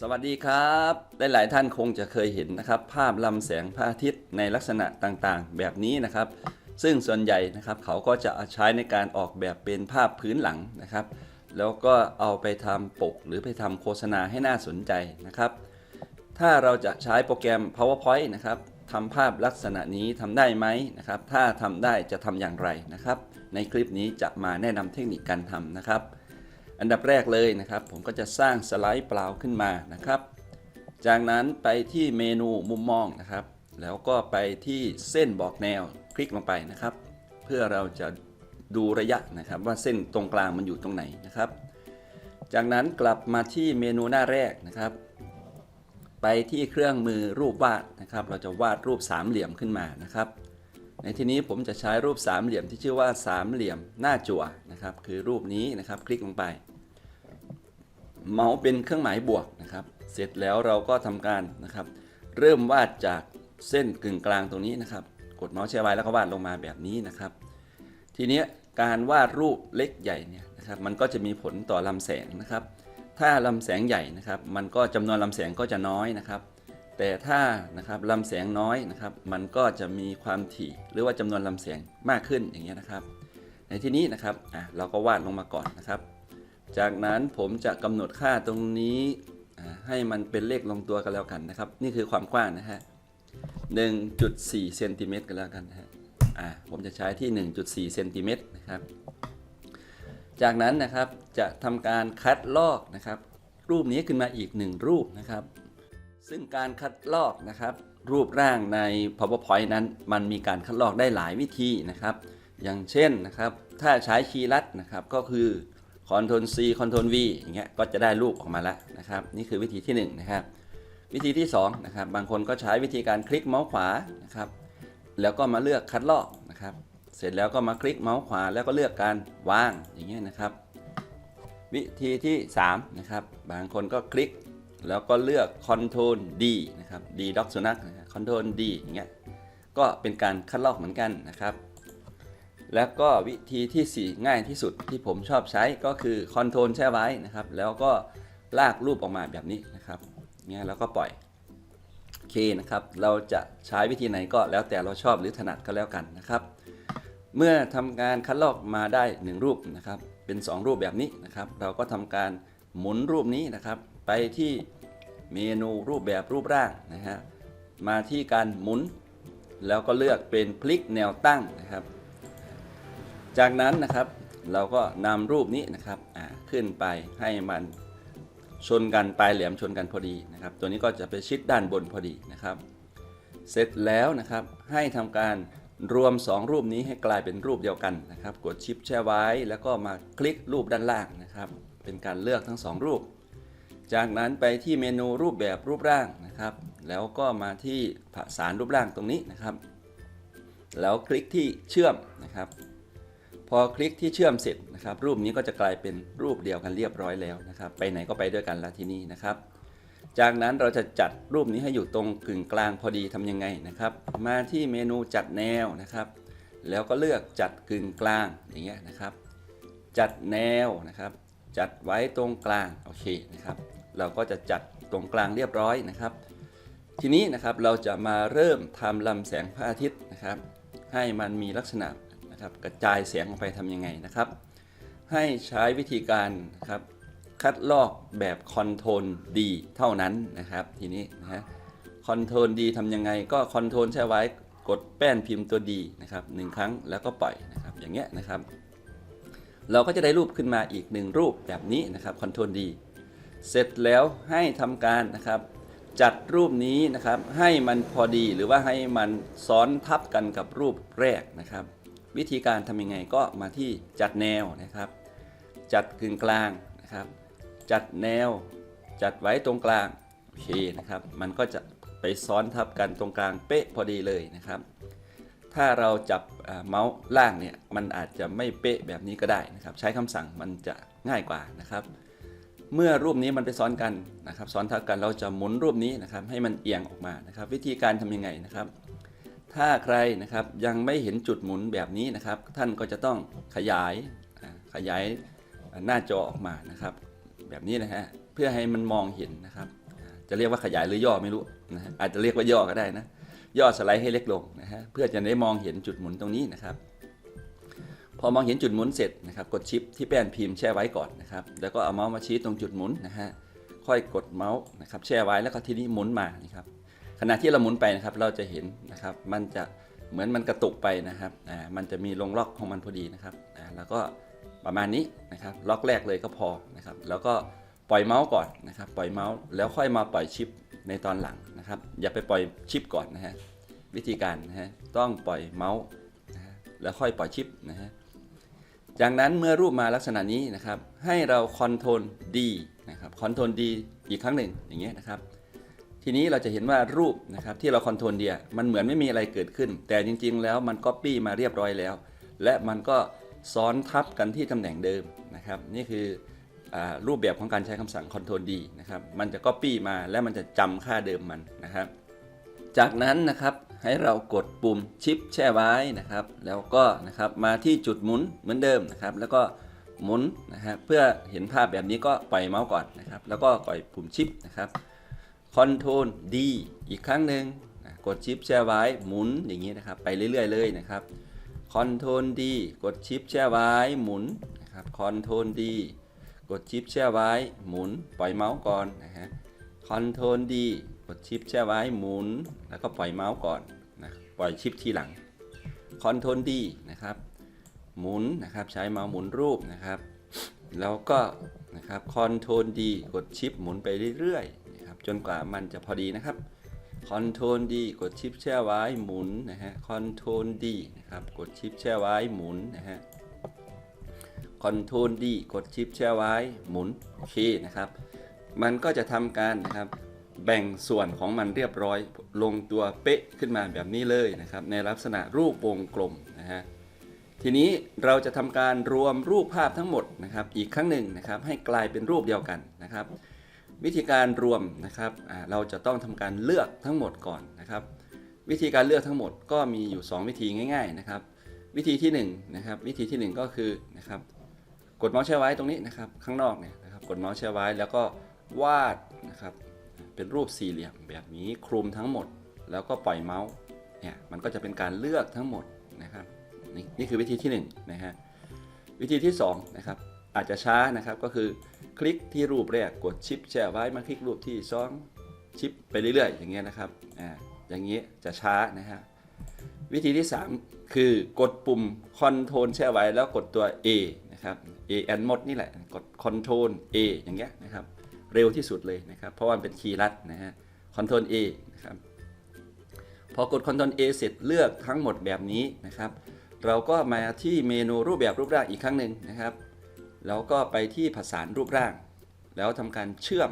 สวัสดีครับ หลายๆท่านคงจะเคยเห็นนะครับ ภาพลำแสงพระอาทิตย์ในลักษณะต่างๆ แบบนี้นะครับ ซึ่งส่วนใหญ่นะครับเขาก็จะใช้ในการออกแบบเป็นภาพพื้นหลังนะครับ แล้วก็เอาไปทำปกหรือไปทำโฆษณาให้น่าสนใจนะครับ ถ้าเราจะใช้โปรแกรม PowerPoint นะครับทำภาพลักษณะนี้ทำได้ไหมนะครับ ถ้าทำได้จะทำอย่างไรนะครับ ในคลิปนี้จะมาแนะนำเทคนิคการทำนะครับ อันดับแรกเลยนะครับ ผมก็จะสร้างสไลด์เปล่าขึ้นมานะครับ จากนั้นไปที่เมนูมุมมองนะครับ แล้วก็ไปที่เส้นบอกแนวคลิกลงไปนะครับ เพื่อเราจะดูระยะนะครับ ว่าเส้นตรงกลางมันอยู่ตรงไหนนะครับ จากนั้นกลับมาที่เมนูหน้าแรกนะครับ ไปที่เครื่องมือรูปวาดนะครับ เราจะวาดรูปสามเหลี่ยมขึ้นมานะครับ ในที่นี้ผมจะใช้รูปสามเหลี่ยมที่ชื่อว่าสามเหลี่ยมหน้าจั่วนะครับคือรูปนี้นะครับคลิกลงไป เมาส์เป็นเครื่องหมายบวกนะครับเสร็จแล้วเราก็ทำการนะครับเริ่มวาดจากเส้นกึ่งกลางตรงนี้นะครับ กดเมาส์แช่ไว้แล้วก็วาดลงมาแบบนี้นะครับ ทีนี้การวาดรูปเล็กใหญ่เนี่ยนะครับมันก็จะมีผลต่อลำแสงนะครับ ถ้าลำแสงใหญ่นะครับ มันก็จำนวนลำแสงก็จะน้อยนะครับ แต่ถ้านะครับลำแสงน้อยนะครับ มันก็จะมีความถี่หรือว่าจำนวนลำแสงมากขึ้นอย่างเงี้ยนะครับ ในที่นี้นะครับอะเราก็วาดลงมาก่อนนะครับ จากนั้นผมจะกำหนดค่าตรงนี้ให้มันเป็นเลขลงตัวกันแล้วกันนะครับ นี่คือความกว้างนะฮะ1.4เซนติเมตรกันแล้วกันนะฮะอ่าผมจะใช้ที่ 1.4เซนติเมตรนะครับ จากนั้นนะครับจะทำการคัดลอกนะครับ รูปนี้ขึ้นมาอีกหนึ่งรูปนะครับ ซึ่งการคัดลอกนะครับ รูปร่างใน PowerPoint นั้น มันมีการคัดลอกได้หลายวิธีนะครับ อย่างเช่นนะครับ ถ้าใช้คีย์ลัดนะครับก็คือ Ctrl C Ctrl V อย่างเงี้ยก็จะได้รูปออกมาแล้วนะครับ นี่คือวิธีที่1นนะครับ วิธีที่2นะครับบางคนก็ใช้วิธีการคลิกเมาส์ขวานะครับ แล้วก็มาเลือกคัดลอกนะครับ เสร็จแล้วก็มาคลิกเมาส์ขวาแล้วก็เลือกการวางอย่างเงี้ยนะครับ วิธีที่3นะครับบางคนก็คลิก แล้วก็เลือก Ctrl D นะครับ D ด็อกสุนัขครับ Ctrl D อย่างเงี้ยก็เป็นการคัดลอกเหมือนกันนะครับ แล้วก็วิธีทีสี่4 ง่ายที่สุดที่ผมชอบใช้ก็คือคอนโทรลแช่ไว้นะครับ แล้วก็ลากรูปออกมาแบบนี้นะครับเนี่ยแล้วก็ปล่อยโอเคนะครับ เราจะใช้วิธีไหนก็แล้วแต่เราชอบหรือถนัดก็แล้วกันนะครับ เมื่อทำการคัดลอกมาได้ 1 รูปนะครับ เป็น 2 รูปแบบนี้นะครับ เราก็ทำการหมุนรูปนี้นะครับ ไปที่ เมนูรูปแบบรูปร่างนะฮะมาที่การหมุน แล้วก็เลือกเป็นพลิกแนวตั้งนะครับ จากนั้นนะครับเราก็นำรูปนี้นะครับขึ้นไปให้มันชนกันปลายแหลมชนกันพอดีนะครับ ตัวนี้ก็จะไปชิดด้านบนพอดีนะครับ เสร็จแล้วนะครับให้ทำการรวม 2 รูปนี้ให้กลายเป็นรูปเดียวกันนะครับ กดชิปแช่ไว้ แล้วก็มาคลิกรูปด้านล่างนะครับ เป็นการเลือกทั้ง 2 รูป จากนั้นไปที่เมนูรูปแบบรูปร่างนะครับ แล้วก็มาที่ผสานรูปร่างตรงนี้นะครับ แล้วคลิกที่เชื่อมนะครับ พอคลิกที่เชื่อมเสร็จนะครับ รูปนี้ก็จะกลายเป็นรูปเดียวกันเรียบร้อยแล้วนะครับ ไปไหนก็ไปด้วยกันแล้วที่นี่นะครับ จากนั้นเราจะจัดรูปนี้ให้อยู่ตรงกึ่งกลางพอดีทำยังไงนะครับ มาที่เมนูจัดแนวนะครับ แล้วก็เลือกจัดกึ่งกลางอย่างเงี้ยนะครับ จัดแนวนะครับ จัดไว้ตรงกลางโอเคนะครับ เราก็จะจัดตรงกลางเรียบร้อยนะครับ ทีนี้นะครับเราจะมาเริ่มทำลำแสงพระอาทิตย์นะครับ ให้มันมีลักษณะนะครับกระจายแสงออกไปทำยังไงนะครับ ให้ใช้วิธีการนะครับคัดลอกแบบคอนโทรลดีเท่านั้นนะครับทีนี้นะฮะคอนโทรลดีทำยังไงก็คอนโทรลใช้ไว้กดแป้นพิมพ์ตัวดีนะครับหนึ่งครั้งแล้วก็ปล่อยนะครับอย่างเงี้ยนะครับ เราก็จะได้รูปขึ้นมาอีกหนึ่งรูปแบบนี้นะครับคอนโทรลดี เสร็จแล้วให้ทำการนะครับ จัดรูปนี้นะครับให้มันพอดีหรือว่าให้มันซ้อนทับกันกับรูปแรกนะครับ วิธีการทำยังไงก็มาที่จัดแนวนะครับ จัดกึ่งกลางนะครับ จัดแนว จัดไว้ตรงกลางโอเคนะครับ มันก็จะไปซ้อนทับกันตรงกลางเป๊ะพอดีเลยนะครับ ถ้าเราจับเมาส์ล่างเนี่ยมันอาจจะไม่เป๊ะแบบนี้ก็ได้นะครับ ใช้คำสั่งมันจะง่ายกว่านะครับ เมื่อรูปนี้มันไปซ้อนกันนะครับ ซ้อนทับกันเราจะหมุนรูปนี้นะครับ ให้มันเอียงออกมานะครับ วิธีการทำยังไงนะครับ ถ้าใครนะครับยังไม่เห็นจุดหมุนแบบนี้นะครับ ท่านก็จะต้องขยายขยายหน้าจอออกมานะครับ แบบนี้นะฮะเพื่อให้มันมองเห็นนะครับ จะเรียกว่าขยายหรือย่อไม่รู้นะฮะอาจจะเรียกว่าย่อก็ได้นะย่อสไลด์ให้เล็กลงนะฮะเพื่อจะได้มองเห็นจุดหมุนตรงนี้นะครับ พอมองเห็นจุดหมุนเสร็จนะครับกดชิปที่แป้นพิมพ์แช่ไว้ก่อนนะครับแล้วก็เอาเมาส์มาชี้ตรงจุดหมุนนะฮะค่อยกดเมาส์นะครับแช่ไว้แล้วก็ทีนี้หมุนมานะครับขณะที่เราหมุนไปนะครับเราจะเห็นนะครับมันจะเหมือนมันกระตุกไปนะครับอ่ามันจะมีลงล็อกของมันพอดีนะครับอ่าแล้วก็ประมาณนี้นะครับล็อกแรกเลยก็พอนะครับแล้วก็ปล่อยเมาส์ก่อนนะครับปล่อยเมาส์แล้วค่อยมาปล่อยชิปในตอนหลังนะครับอย่าไปปล่อยชิปก่อนนะฮะวิธีการนะฮะต้องปล่อยเมาส์นะฮะแล้วค่อยปล่อยชิปนะฮะ จากนั้นเมื่อรูปมาลักษณะนี้นะครับ ให้เราคอนโทรล D นะครับคอนโทรล D อีกครั้งหนึ่งอย่างเงี้ยนะครับ ทีนี้เราจะเห็นว่ารูปนะครับที่เราคอนโทรลเดียมันเหมือนไม่มีอะไรเกิดขึ้น แต่จริง ๆ แล้วมันก๊อปปี้มาเรียบร้อยแล้ว และมันก็ซ้อนทับกันที่ตำแหน่งเดิมนะครับ นี่คืออรูปแบบของการใช้คำสั่ง Ctrl D นะครับ มันจะ Copy มาและมันจะจำค่าเดิมมันนะครับ จากนั้นนะครับ ให้เรากดปุ่มชิปแช่ไว้นะครับ แล้วก็นะครับมาที่จุดหมุนเหมือนเดิมนะครับ แล้วก็หมุนนะฮะเพื่อเห็นภาพแบบนี้ก็ปล่อยเมาส์ก่อนนะครับ แล้วก็ปล่อยปุ่มชิปนะครับคอนโทรล D อีกครั้งหนึ่งกดชิปแช่ไว้หมุนอย่างนี้นะครับ ไปเรื่อยๆเลยนะครับคอนโทรล D กดชิปแช่ไว้หมุนนะครับคอนโทรล D กดชิปแช่ไว้หมุน ปล่อยเมาส์ก่อนนะฮะคอนโทรล D กดชิปแช่ไว้หมุน แล้วก็ปล่อยเมาส์ก่อน ปล่อยชิปทีหลังคอนโทรล D นะครับหมุนนะครับใช้เมาส์หมุนรูปนะครับ แล้วก็นะครับคอนโทรล D กดชิปหมุนไปเรื่อยๆนะครับจนกว่ามันจะพอดีนะครับคอนโทรล D กดชิปแช่ไว้หมุนนะฮะคอนโทรล D นะครับกดชิปแช่ไว้หมุนนะฮะคอนโทรล D กดชิปแช่ไว้หมุนโอเคนะครับ มันก็จะทำการนะครับ แบ่งส่วนของมันเรียบร้อย ลงตัวเป๊ะขึ้นมาแบบนี้เลยนะครับ ในลักษณะรูปวงกลมนะฮะทีนี้เราจะทำการรวมรูปภาพทั้งหมดนะครับอีกครั้งหนึ่งนะครับให้กลายเป็นรูปเดียวกันนะครับ วิธีการรวมนะครับเราจะต้องทำการเลือกทั้งหมดก่อนนะครับ วิธีการเลือกทั้งหมดก็มีอยู่ 2 วิธีง่าย ๆนะครับ วิธีที่1นะครับวิธีที่ 1 ก็คือนะครับกดเมาส์แช่ไว้ตรงนี้นะครับข้างนอกเนี่ยนะครับกดเมาส์แช่ไว้แล้วก็วาดนะครับ เป็นรูปสี่เหลี่ยมแบบนี้คลุมทั้งหมด แล้วก็ปล่อยเมาส์เนี่ยมันก็จะเป็นการเลือกทั้งหมดนะครับนี่นี่คือวิธีที่1นงนะฮะวิธีที่2นะครับอาจจะช้านะครับก็คือคลิกที่รูปแรกกดชิปแช่ไว้มาคลิกรูปที่สองชิปไปเรื่อยๆ อย่างเงี้ยนะครับอ่าอย่างนี้ยจะช้านะฮะวิธีที่ 3 คือกดปุ่ม Ctrl แช่ไว้แล้วกดตัว A นะครับ A and หมดนี่แหละกด Ctrl A อย่างเงี้ยนะครับ เร็วที่สุดเลยนะครับ เพราะว่าเป็นคีย์ลัดนะฮะ Ctrl A นะครับพอกด Ctrl A เสร็จเลือกทั้งหมดแบบนี้นะครับ เราก็มาที่เมนูรูปแบบรูปร่างอีกครั้งหนึ่งนะครับ แล้วก็ไปที่ผสานรูปร่าง แล้วทำการเชื่อม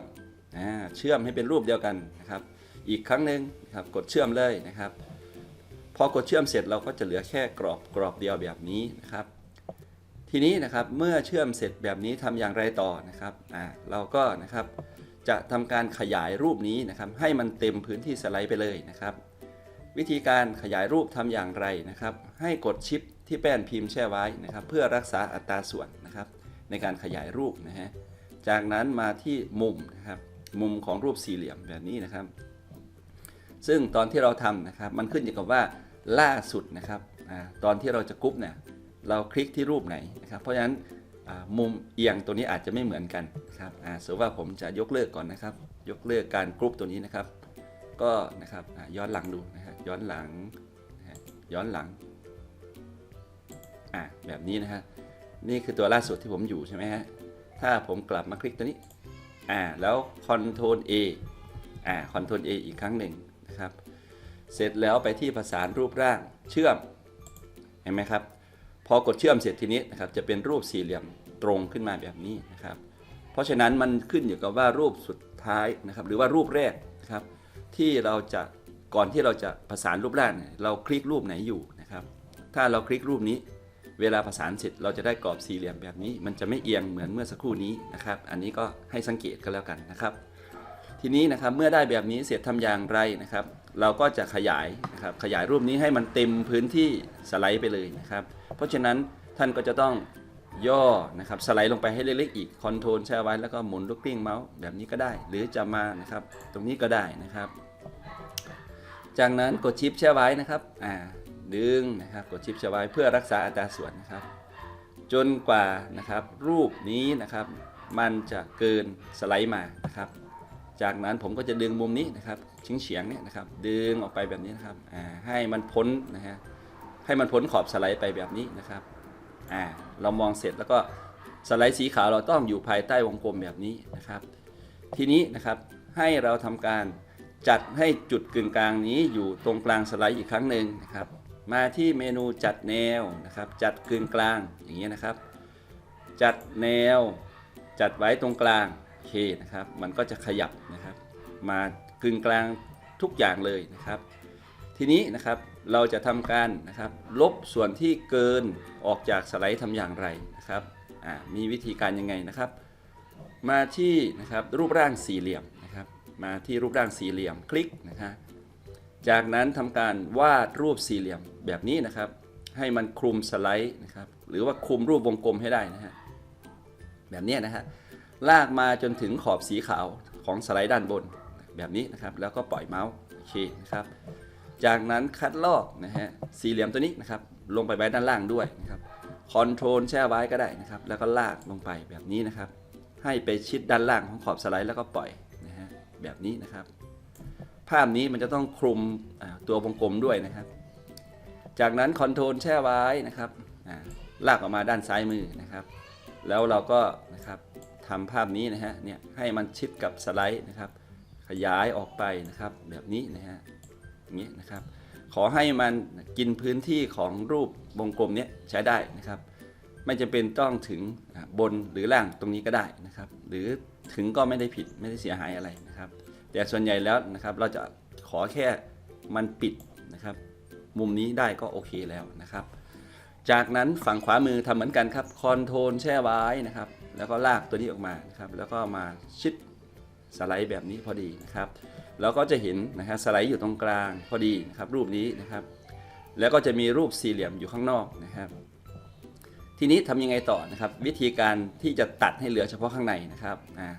อ่าเชื่อมให้เป็นรูปเดียวกันนะครับ อีกครั้งหนึ่งครับกดเชื่อมเลยนะครับ พอกดเชื่อมเสร็จเราก็จะเหลือแค่กรอบกรอบเดียวแบบนี้นะครับ ทีนี้นะครับเมื่อเชื่อมเสร็จแบบนี้ทำอย่างไรต่อนะครับอ่าเราก็นะครับจะทำการขยายรูปนี้นะครับ ให้มันเต็มพื้นที่สไลด์ไปเลยนะครับ วิธีการขยายรูปทำอย่างไรนะครับ ให้กดชิปที่แป้นพิมพ์แช่ไว้นะครับ เพื่อรักษาอัตราส่วนนะครับ ในการขยายรูปนะฮะจากนั้นมาที่มุมนะครับ มุมของรูปสี่เหลี่ยมแบบนี้นะครับ ซึ่งตอนที่เราทำนะครับ มันขึ้นอยู่กับว่าล่าสุดนะครับอาตอนที่เราจะกรุ๊ปเนี่ย เราคลิกที่รูปไหนนะครับ เพราะฉะนั้นมุมเอียงตัวนี้อาจจะไม่เหมือนกันนะครับสมมติว่าผมจะยกเลิกก่อนนะครับ ยกเลิกการกรุ๊ปตัวนี้นะครับ ก็นะครับย้อนหลังดูนะฮะย้อนหลังย้อนหลังอ่าแบบนี้นะฮะนี่คือตัวล่าสุดที่ผมอยู่ใช่ไหมฮะถ้าผมกลับมาคลิกตัวนี้อ่าแล้ว Ctrl A อ่า Ctrl A อีกครั้งหนึ่งนะครับ เสร็จแล้วไปที่ประสานรูปร่างเชื่อมเห็นไหมครับ พอกดเชื่อมเสร็จทีนี้นะครับจะเป็นรูปสี่เหลี่ยมตรงขึ้นมาแบบนี้นะครับ เพราะฉะนั้นมันขึ้นอยู่กับว่ารูปสุดท้ายนะครับหรือว่ารูปแรกนะครับที่เราจะก่อนที่เราจะประสานรูปแร่างเราคลิกรูปไหนอยู่นะครับ ถ้าเราคลิกรูปนี้ เวลาประสานเสร็จเราจะได้กรอบสี่เหลี่ยมแบบนี้ มันจะไม่เอียงเหมือนเมื่อสักครู่นี้นะครับ อันนี้ก็ให้สังเกตกันแล้วกันนะครับ ทีนี้นะครับเมื่อได้แบบนี้เสร็จทำอย่างไรนะครับ เราก็จะขยายนะครับขยายรูปนี้ให้มันเต็มพื้นที่สไลด์ไปเลยนะครับ เพราะฉะนั้นท่านก็จะต้องย่อนะครับสไลด์ลงไปให้เล็กๆอีกคอนโทรลแช่ไว้แล้วก็หมุนลูกกลิ้งเมาส์แบบนี้ก็ได้ หรือจะมานะครับตรงนี้ก็ได้นะครับ จากนั้นกดชิปแช่ไว้นะครับอ่าดึงนะครับกดชิปแช่ไว้เพื่อรักษาอัตราส่วนนะครับ จนกว่านะครับรูปนี้นะครับ มันจะเกินสไลด์มานะครับ จากนั้นผมก็จะดึงมุมนี้นะครับ ชิงเฉียงเนี่ยนะครับดึงออกไปแบบนี้นะครับให้มันพ้นนะฮะให้มันพ้นขอบสไลด์ไปแบบนี้นะครับเรามองเสร็จแล้วก็สไลด์สีขาวเราต้องอยู่ภายใต้วงกลมแบบนี้นะครับ ทีนี้นะครับให้เราทำการจัดให้จุดกึ่งกลางนี้อยู่ตรงกลางสไลด์อีกครั้งหนึ่งนะครับ มาที่เมนูจัดแนวนะครับ จัดกึ่งกลางอย่างนี้ยนะครับ จัดแนว จัดไว้ตรงกลางโอเคนะครับ มันก็จะขยับนะครับ มา กึ่งกลางทุกอย่างเลยนะครับ ทีนี้นะครับเราจะทำการนะครับลบส่วนที่เกินออกจากสไลด์ทำอย่างไรนะครับมีวิธีการยังไงนะครับ มาที่นะครับรูปร่างสี่เหลี่ยมนะครับ มาที่รูปร่างสี่เหลี่ยมคลิกนะครับจากนั้นทำการวาดรูปสี่เหลี่ยมแบบนี้นะครับ ให้มันคลุมสไลด์นะครับ หรือว่าคลุมรูปวงกลมให้ได้นะฮะแบบนี้นะฮะลากมาจนถึงขอบสีขาวของสไลด์ด้านบน แบบนี้นะครับ แล้วก็ปล่อยเมาส์โอเคนะครับ จากนั้นคัดลอกนะฮะสี่เหลี่ยมตัวนี้นะครับ ลงไปไว้ด้านล่างด้วยนะครับคอนโทรลแช่ไว้ก็ได้นะครับ แล้วก็ลากลงไปแบบนี้นะครับ ให้ไปชิดด้านล่างของขอบสไลด์แล้วก็ปล่อยนะฮะแบบนี้นะครับ ภาพนี้มันจะต้องคลุมตัววงกลมด้วยนะครับ จากนั้นคอนโทรลแช่ไว้นะครับลากออกมาด้านซ้ายมือนะครับ แล้วเราก็นะครับทำภาพนี้นะฮะเนี่ยให้มันชิดกับสไลด์นะครับ ยายออกไปนะครับแบบนี้นะฮะอย่างนี้นะครับ ขอให้มันกินพื้นที่ของรูปวงกลมเนี้ยใช้ได้นะครับ ไม่จำเป็นต้องถึงบนหรือล่างตรงนี้ก็ได้นะครับ หรือถึงก็ไม่ได้ผิดไม่ได้เสียหายอะไรนะครับ แต่ส่วนใหญ่แล้วนะครับเราจะขอแค่มันปิดนะครับ มุมนี้ได้ก็โอเคแล้วนะครับจากนั้นฝั่งขวามือทำเหมือนกันครับคอนโทรลแช่ไว้นะครับ แล้วก็ลากตัวนี้ออกมานะครับ แล้วก็มาชิด สไลด์แบบนี้พอดีนะครับแล้วก็จะเห็นนะครับสไลด์อยู่ตรงกลางพอดีนะครับรูปนี้นะครับ แล้วก็จะมีรูปสี่เหลี่ยมอยู่ข้างนอกนะครับ ทีนี้ทำยังไงต่อนะครับ วิธีการที่จะตัดให้เหลือเฉพาะข้างในนะครับอ่า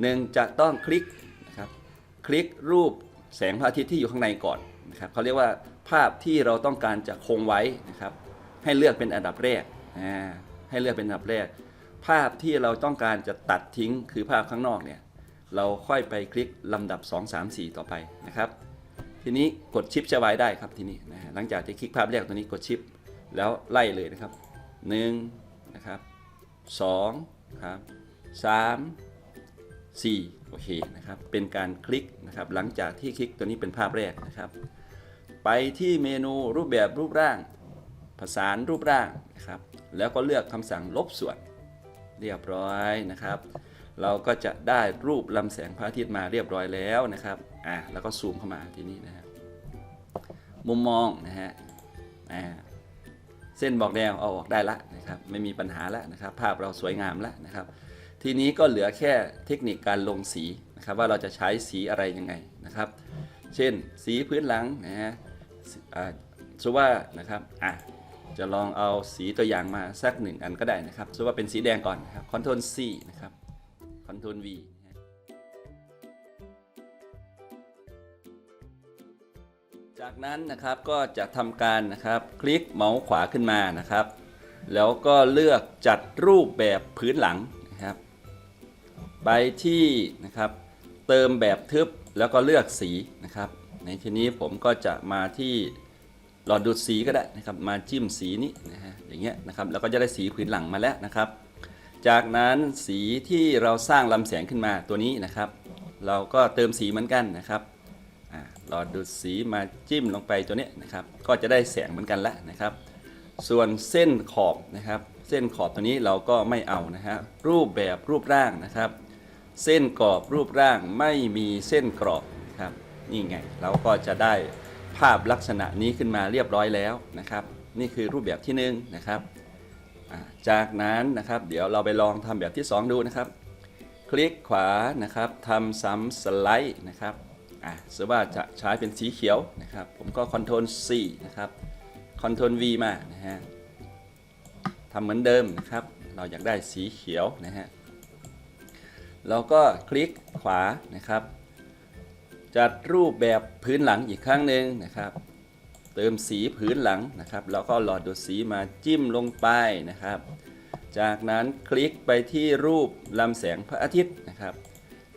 หนึ่งจะต้องคลิกนะครับคลิกรูปแสงพระอาทิตย์ที่อยู่ข้างในก่อนนะครับเขาเรียกว่าภาพที่เราต้องการจะคงไว้นะครับ ให้เลือกเป็นอันดับแรกอ่าให้เลือกเป็นอันดับแรก ภาพที่เราต้องการจะตัดทิ้งคือภาพข้างนอกเนี่ย เราค่อยไปคลิกลำดับ 2 3 4 ต่อไปนะครับ ทีนี้กดชิปจะไว้ได้ครับทีนี้นะหลังจากที่คลิกภาพแรกตัวนี้กดชิปแล้วไล่เลยนะครับ1นะครับ2ครับ3 4 โอเคนะครับ เป็นการคลิกนะครับ หลังจากที่คลิกตัวนี้เป็นภาพแรกนะครับ ไปที่เมนูรูปแบบรูปร่าง ผสานรูปร่างนะครับ แล้วก็เลือกคำสั่งลบส่วนเรียบร้อยนะครับ เราก็จะได้รูปลำแสงพระอาทิตย์มาเรียบร้อยแล้วนะครับอ่าแล้วก็ซูมเข้ามาทีนี้นะฮะมุมมองนะฮะอ่าเส้นบอกแนวเอาออกได้ละนะครับไม่มีปัญหาแล้วนะครับ ภาพเราสวยงามแล้วนะครับ ทีนี้ก็เหลือแค่เทคนิคการลงสีนะครับว่าเราจะใช้สีอะไรยังไงนะครับ เช่นสีพื้นหลังนะฮะสีอ่าสมว่านะครับอะจะลองเอาสีตัวอย่างมาสักหนึ่งอันก็ได้นะครับสมว่าเป็นสีแดงก่อนนะครับคอนโทรล C นะครับ คอนทรล V นะฮะจากนั้นนะครับก็จะทำการนะครับคลิกเมาส์ขวาขึ้นมานะครับ แล้วก็เลือกจัดรูปแบบพื้นหลังนะครับ ไปที่นะครับเติมแบบทึบแล้วก็เลือกสีนะครับ ในที่นี้ผมก็จะมาที่หลอดดูดสีก็ได้นะครับ มาจิ้มสีนี้นะฮะอย่างเงี้ยนะครับแล้วก็จะได้สีพื้นหลังมาแล้วนะครับ จากนั้นสีที่เราสร้างลำแสงขึ้นมาตัวนี้นะครับ เราก็เติมสีเหมือนกันนะครับหลอดดูดสีมาจิ้มลงไปตัวนี้นะครับ ก็จะได้แสงเหมือนกันแล้วนะครับ ส่วนเส้นขอบนะครับ เส้นขอบตัวนี้เราก็ไม่เอานะฮะรูปแบบรูปร่างนะครับ เส้นกรอบรูปร่างไม่มีเส้นกรอบนะครับนี่ไงเราก็จะได้ภาพลักษณะนี้ขึ้นมาเรียบร้อยแล้วนะครับ นี่คือรูปแบบที่หนึ่งนะครับ จากนั้นนะครับเดี๋ยวเราไปลองทำแบบที่ 2 ดูนะครับ คลิกขวานะครับทำซ้ำสไลด์นะครับอ่าสมมติว่าจะใช้เป็นสีเขียวนะครับ ผมก็ Ctrl C นะครับ Ctrl V มานะฮะทำเหมือนเดิมนะครับ เราอยากได้สีเขียวนะฮะเราก็คลิกขวานะครับ จัดรูปแบบพื้นหลังอีกครั้งหนึ่งนะครับ เติมสีพื้นหลังนะครับ แล้วก็หลอดดูดสีมาจิ้มลงไปนะครับ จากนั้นคลิกไปที่รูปลำแสงพระอาทิตย์นะครับ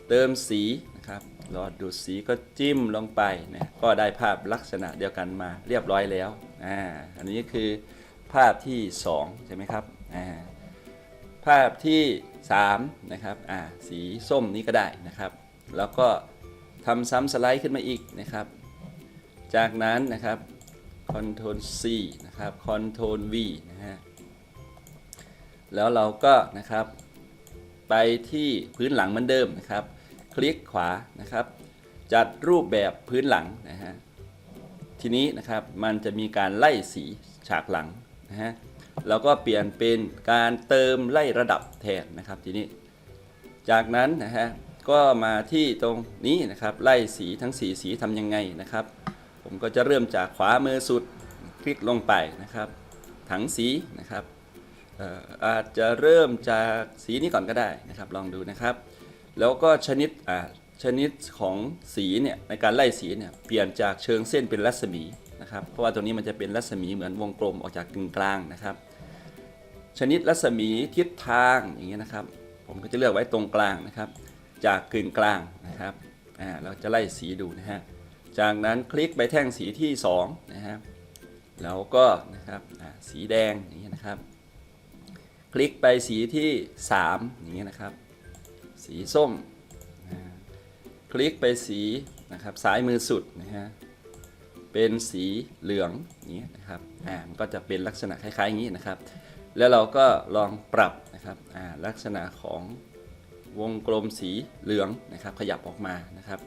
เติมสีนะครับหลอดดูดสีก็จิ้มลงไปนะก็ได้ภาพลักษณะเดียวกันมาเรียบร้อยแล้วอ่าอันนี้คือภาพที่2ใช่ไหมครับอ่าภาพที่3นะครับอ่าสีส้มนี้ก็ได้นะครับ แล้วก็ทำซ้ำสไลด์ขึ้นมาอีกนะครับ จากนั้นนะครับ Ctrl C นะครับ Ctrl V นะฮะ แล้วเราก็นะครับ ไปที่พื้นหลังเหมือนเดิมนะครับ คลิกขวานะครับ จัดรูปแบบพื้นหลังนะฮะ ทีนี้นะครับมันจะมีการไล่สีฉากหลังนะฮะแล้วก็เปลี่ยนเป็นการเติมไล่ระดับแทนนะครับทีนี้ จากนั้นนะฮะก็มาที่ตรงนี้นะครับ ไล่สีทั้งสีสีทำยังไงนะครับ ผมก็จะเริ่มจากขวามือสุดคลิกลงไปนะครับ ถังสีนะครับอาจจะเริ่มจากสีนี้ก่อนก็ได้นะครับ ลองดูนะครับ แล้วก็ชนิดอ่าชนิดของสีเนี่ยในการไล่สีเนี่ยเปลี่ยนจากเชิงเส้นเป็นรัศมีนะครับ เพราะว่าตัวนี้มันจะเป็นรัศมีเหมือนวงกลมออกจากกึ่งกลางนะครับ ชนิดรัศมีทิศทางอย่างเงี้ยนะครับ ผมก็จะเลือกไว้ตรงกลางนะครับ จากกึ่งกลางนะครับอ่าเราจะไล่สีดูนะฮะ จากนั้นคลิกไปแท่งสีที่2นะครับแล้วก็นะครับสีแดงอย่างนี้ยนะครับ คลิกไปสีที่3อย่างนี้ยนะครับ สีส้มคลิกไปสีนะครับซ้ายมือสุดนะฮะเป็นสีเหลืองอย่างนี้ยนะครับอ่ามันก็จะเป็นลักษณะคล้ายๆอย่างนี้นะครับ แล้วเราก็ลองปรับนะครับอ่าลักษณะของวงกลมสีเหลืองนะครับ ขยับออกมานะครับ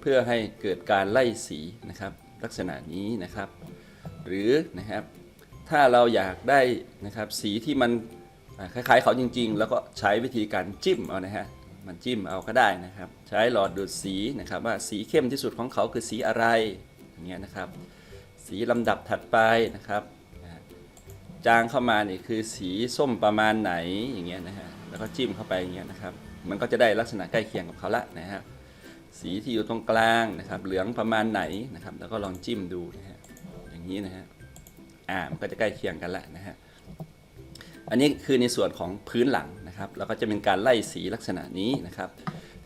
เพื่อให้เกิดการไล่สีนะครับลักษณะนี้นะครับ หรือนะครับถ้าเราอยากได้นะครับสีที่มันคล้ายๆเขาจริง ๆ แล้วก็ใช้วิธีการจิ้มเอานะฮะมันจิ้มเอาก็ได้นะครับ ใช้หลอดดูดสีนะครับว่าสีเข้มที่สุดของเขาคือสีอะไรอย่างเงี้ยนะครับ สีลำดับถัดไปนะครับจางเข้ามานี่คือสีส้มประมาณไหนอย่างเงี้ยนะฮะแล้วก็จิ้มเข้าไปอย่างเงี้ยนะครับ มันก็จะได้ลักษณะใกล้เคียงกับเขาละนะฮะ สีที่อยู่ตรงกลางนะครับ เหลืองประมาณไหนนะครับ แล้วก็ลองจิ้มดูนะฮะอย่างนี้นะฮะอ่ามันก็จะใกล้เคียงกันละนะฮะอันนี้คือในส่วนของพื้นหลังนะครับ แล้วก็จะเป็นการไล่สีลักษณะนี้นะครับ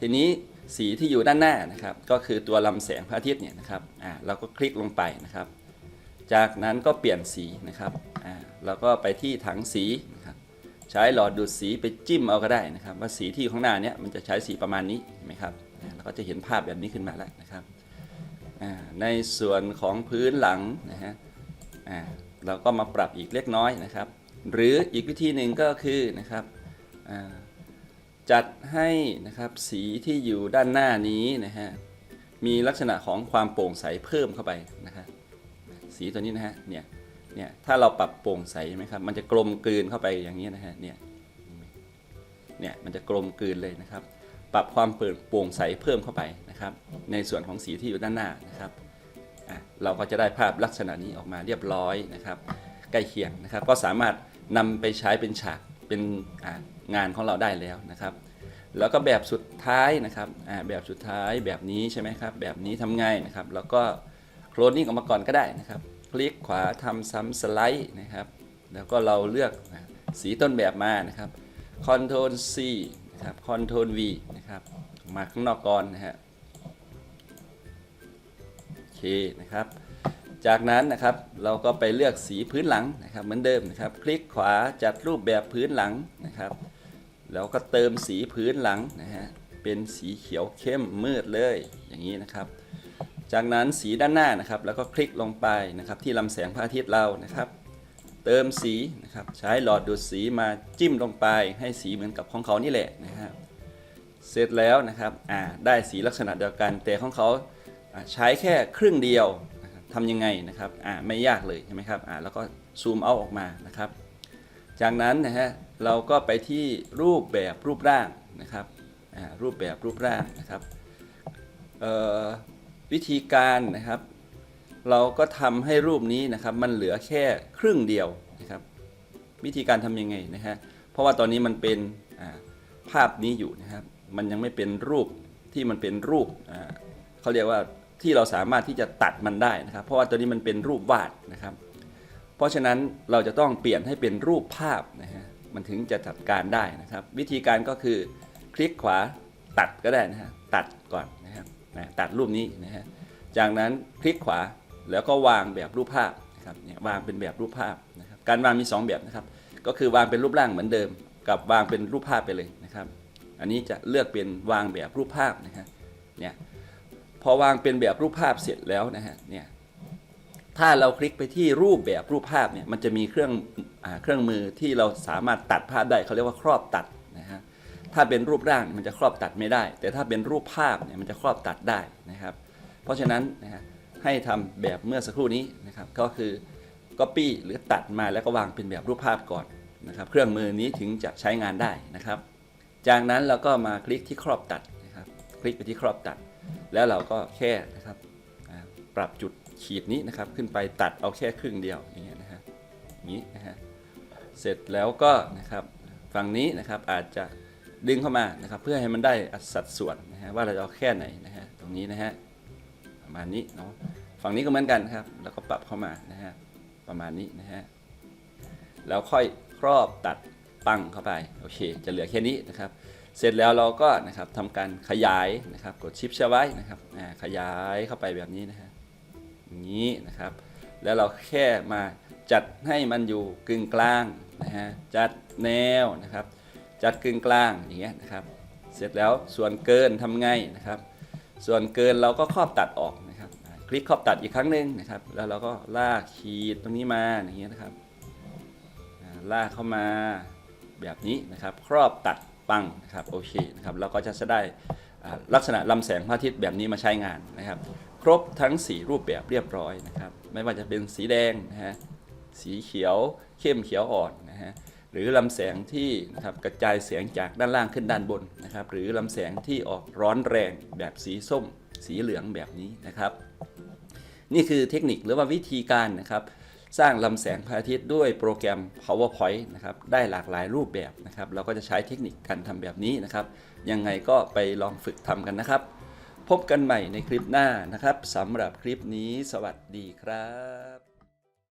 ทีนี้สีที่อยู่ด้านหน้านะครับ ก็คือตัวลำแสงพระอาทิตย์เนี่ยนะครับอ่าเราก็คลิกลงไปนะครับ จากนั้นก็เปลี่ยนสีนะครับอ่าแล้วก็ไปที่ถังสีนะครับใช้หลอดดูดสีไปจิ้มเอาก็ได้นะครับ ว่าสีที่อยู่ข้างหน้าเนี้ยมันจะใช้สีประมาณนี้ไหมครับ ก็จะเห็นภาพแบบนี้ขึ้นมาแล้วนะครับในส่วนของพื้นหลังนะฮะเราก็มาปรับอีกเล็กน้อยนะครับ หรืออีกวิธีหนึ่งก็คือนะครับจัดให้นะครับสีที่อยู่ด้านหน้านี้นะฮะมีลักษณะของความโปร่งใสเพิ่มเข้าไปนะครับสีตัวนี้นะฮะเนี่ยเนี่ยถ้าเราปรับโปร่งใสใช่ไหมครับมันจะกลมกลืนเข้าไปอย่างนี้นะฮะเนี่ยเนี่ยมันจะกลมกลืนเลยนะครับ ปรับความเปิดโปร่งใสเพิ่มเข้าไปนะครับ ในส่วนของสีที่อยู่ด้านหน้านะครับเราก็จะได้ภาพลักษณะนี้ออกมาเรียบร้อยนะครับ ใกล้เคียงนะครับ ก็สามารถนำไปใช้เป็นฉากเป็นงานของเราได้แล้วนะครับ แล้วก็แบบสุดท้ายนะครับแบบสุดท้ายแบบนี้ใช่ไหมครับ แบบนี้ทำไงนะครับ แล้วก็โคลนนิ่งออกมาก่อนก็ได้นะครับ คลิกขวาทำซ้ำสไลด์นะครับ แล้วก็เราเลือกสีต้นแบบมานะครับ Ctrl C นะครับ Ctrl V นะครับ มาข้างนอกก่อนนะฮะโอเคนะครับ จากนั้นนะครับเราก็ไปเลือกสีพื้นหลังนะครับ เหมือนเดิมนะครับ คลิกขวาจัดรูปแบบพื้นหลังนะครับ แล้วก็เติมสีพื้นหลังนะฮะเป็นสีเขียวเข้มมืดเลยอย่างนี้นะครับ จากนั้นสีด้านหน้านะครับ แล้วก็คลิกลงไปนะครับ ที่ลำแสงพระอาทิตย์เรานะครับ เติมสีนะครับใช้หลอดดูดสีมาจิ้มลงไปให้สีเหมือนกับของเขานี่แหละนะครับเสร็จแล้วนะครับอ่าได้สีลักษณะเดียวกัน แต่ของเขาใช้แค่ครึ่งเดียวทำยังไงนะครับอ่าไม่ยากเลยใช่ไหมครับอ่าแล้วก็ซูมเอาออกมานะครับ จากนั้นนะฮะเราก็ไปที่รูปแบบรูปร่างนะครับอ่ารูปแบบรูปร่างนะครับเอ่อวิธีการนะครับ เราก็ทำให้รูปนี้นะครับมันเหลือแค่ครึ่งเดียวนะครับ วิธีการทำยังไงนะฮะเพราะว่าตอนนี้มันเป็นภาพนี้อยู่นะครับ มันยังไม่เป็นรูปที่มันเป็นรูปเขาเรียกว่าที่เราสามารถที่จะตัดมันได้นะครับ เพราะว่าตัวนี้มันเป็นรูปวาดนะครับ เพราะฉะนั้นเราจะต้องเปลี่ยนให้เป็นรูปภาพนะฮะมันถึงจะจัดการได้นะครับ วิธีการก็คือคลิกขวาตัดก็ได้นะฮะตัดก่อนนะครับนะตัดรูปนี้นะฮะจากนั้นคลิกขวา แล้วก็วางแบบรูปภาพนะครับเนี่ยวางเป็นแบบรูปภาพนะครับการวางมี 2 แบบนะครับก็คือวางเป็นรูปร่างเหมือนเดิม กับวางเป็นรูปภาพไปเลยนะครับอันนี้จะเลือกเป็นวางแบบรูปภาพนะฮะเนี่ยพอวางเป็นแบบรูปภาพเสร็จแล้วนะฮะเนี่ยถ้าเราคลิกไปที่รูปแบบรูปภาพเนี่ยมันจะมีเครื่องอเครื่องมือที่เราสามารถตัดภาพได้เขาเรียกว่าครอบตัดนะฮะถ้าเป็นรูปร่างมันจะครอบตัดไม่ได้ แต่ถ้าเป็นรูปภาพเนี่ยมันจะครอบตัดได้นะครับ เพราะฉะนั้นนะฮะ ให้ทำแบบเมื่อสักครู่นี้นะครับก็คือ Copy หรือตัดมาแล้วก็วางเป็นแบบรูปภาพก่อนนะครับ เครื่องมือนี้ถึงจะใช้งานได้นะครับ จากนั้นเราก็มาคลิกที่ครอบตัดนะครับ คลิกไปที่ครอบตัด แล้วเราก็แค่นะครับปรับจุดขีดนี้นะครับ ขึ้นไปตัดเอาแค่ครึ่งเดียวอย่างเงี้ยนะฮะอย่างนี้นะฮะเสร็จแล้วก็นะครับฝั่งนี้นะครับอาจจะดึงเข้ามานะครับ เพื่อให้มันได้สัดส่วนนะฮะว่าเราจะเอาแค่ไหนนะฮะตรงนี้นะฮะ มาณนี้เนาะฝั่งนี้ก็เหมือนกันครับ แล้วก็ปรับเข้ามานะฮะประมาณนี้นะฮะแล้วค่อยครอบตัดปังเข้าไปโอเค จะเหลือแค่นี้นะครับ เสร็จแล้วเราก็นะครับทำการขยายนะครับกดชิปเชื่อไว้นะครับขยายเข้าไปแบบนี้นะฮะอย่างนี้นะครับ แล้วเราแค่มาจัดให้มันอยู่กึ่งกลางนะฮะจัดแนวนะครับ จัดกึ่งกลางอย่างเงี้ยนะครับ เสร็จแล้วส่วนเกินทำไงนะครับ ส่วนเกินเราก็ครอบตัดออก คลิกครอบตัดอีกครั้งหนึ่งนะครับ แล้วเราก็ลากขีดตรงนี้มาอย่างเงี้ยนะครับลากเข้ามาแบบนี้นะครับ ครอบตัดปังนะครับโอเคนะครับเราก็จะได้ลักษณะลำแสงพระอาทิตย์แบบนี้มาใช้งานนะครับ ครบทั้ง 4 รูปแบบเรียบร้อยนะครับ ไม่ว่าจะเป็นสีแดงนะฮะสีเขียวเข้มเขียวอ่อนนะฮะหรือลำแสงที่นะครับกระจายเสียงจากด้านล่างขึ้นด้านบนนะครับ หรือลำแสงที่ออกร้อนแรงแบบสีส้ม สีเหลืองแบบนี้นะครับ นี่คือเทคนิคหรือว่าวิธีการนะครับ สร้างลำแสงพระอาทิตย์ด้วยโปรแกรม PowerPoint นะครับได้หลากหลายรูปแบบนะครับ เราก็จะใช้เทคนิคการทำแบบนี้นะครับ ยังไงก็ไปลองฝึกทำกันนะครับ พบกันใหม่ในคลิปหน้านะครับสำหรับคลิปนี้ สวัสดีครับ